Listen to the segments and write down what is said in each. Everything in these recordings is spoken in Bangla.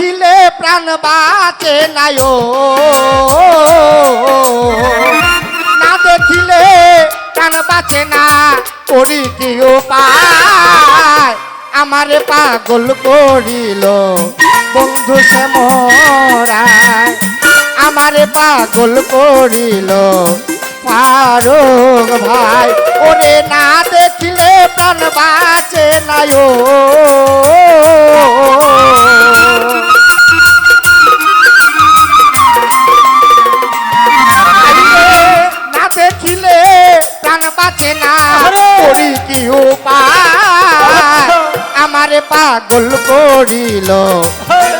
দেখিলে প্রাণ বাঁচে নাই ও না দেখিলে প্রাণ বাঁচে না করি কি উপায় আমারে পাগল করিল, বন্ধু সে মরায়। আমারে পাগল করিল, ফারুক ভাই। ওরে না দেখিলে প্রাণ বাঁচে নাই ও পাগল করিল।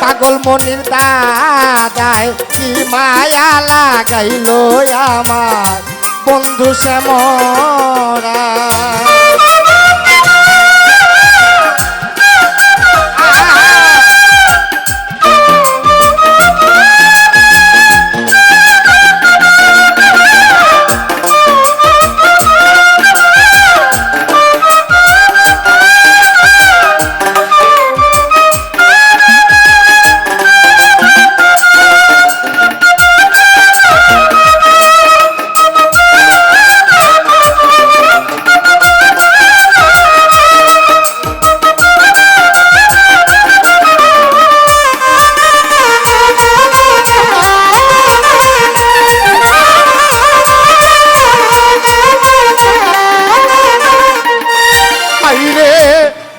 পাগল মনির দাদায় কি মায়া লাগাইল আমার। বন্ধু শ্যামরা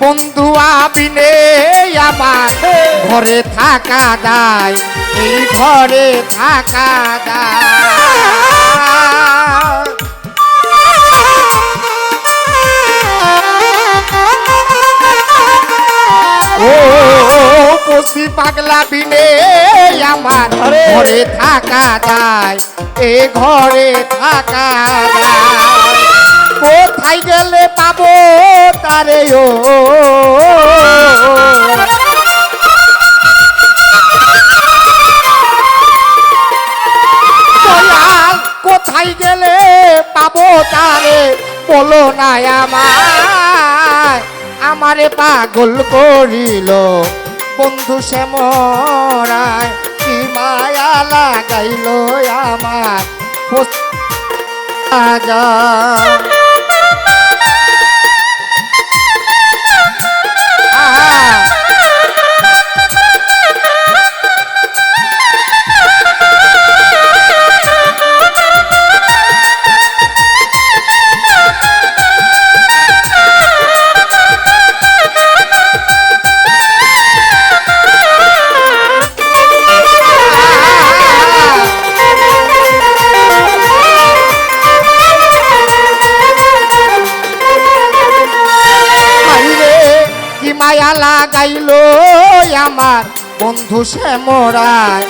বন্ধু আবিনে আমার ঘরে থাকা দায় এই ঘরে থাকা দায়। ও পশি পাগলা বিনে আমার ঘরে থাকা যায় এ ঘরে থাকা যায় কোথায় গেলে পাবো তারে, ও। কোথায় গেলে পাবো তারে? বলো না আমায়। আমারে পাগল করিল। বন্ধু শ্যামরায় কি মায়া লাগাইল আমার রাজা লাগাইল আমার বন্ধু শ্যামরায়,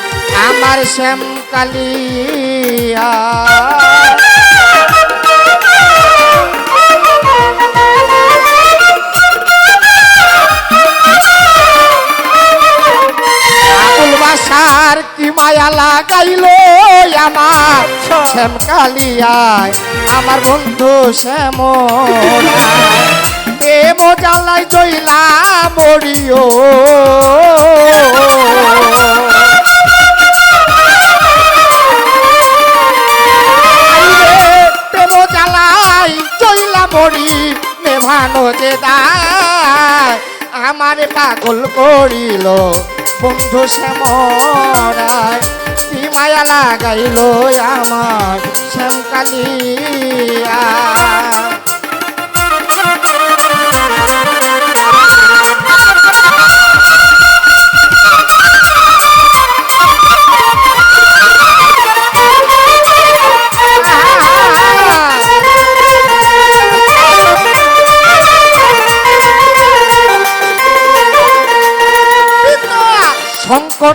আমার শ্যাম কালিয়া বাসার কি মায়া লাগাইল আমার শ্যাম কালিয়ায় আমার বন্ধু শ্যামরায়। প্রেম জ্বালাই জইলা মরিও। প্রেম জ্বালাই জইলা মরি, নেভানো যে দায় আমারে পাগল করিল। বন্ধু শ্যামরায় মায়া লাগাইল আমার শ্যামকালিয়া?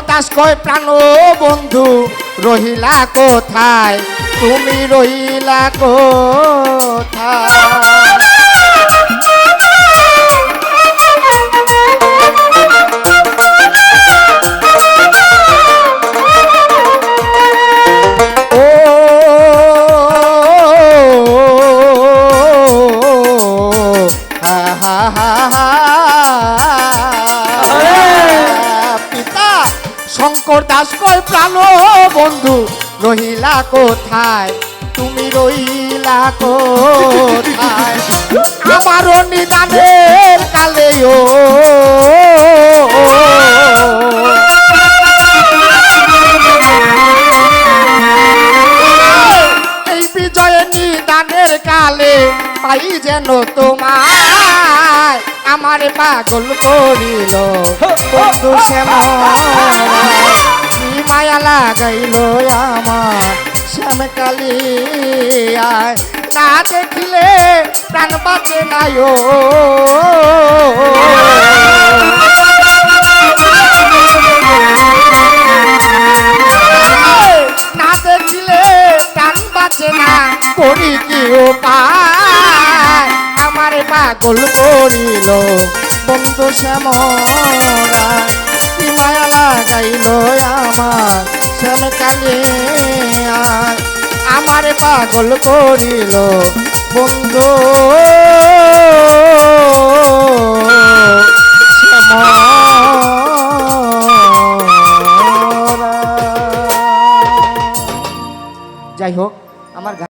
দাস কয় প্রাণ বন্ধু রহিলা কোথায়? তুমি রহিলা কোথায়? মোর দাস কয় প্রাণ বন্ধু, রহিলা কোথায়? তুমি রহিলা কোথায়? আমারও নিদানের কালে, ও। এই বিজয় নিদানের কালে পাই যেন তোমায় আমার পাগল করিল। বন্ধু শ্যাম, কি মায়া লাগাইল আমার শ্যাম কালী না দেখিলে প্রাণ বাঁচে নাই ও। না দেখিলে প্রাণ বাঁচে না। করি কি উপায়? আমার পাগল করিল বন্ধু শ্যামরা কি মায়া লাগাইল আমার শ্যাম কালে আমার পাগল করিল বন্ধু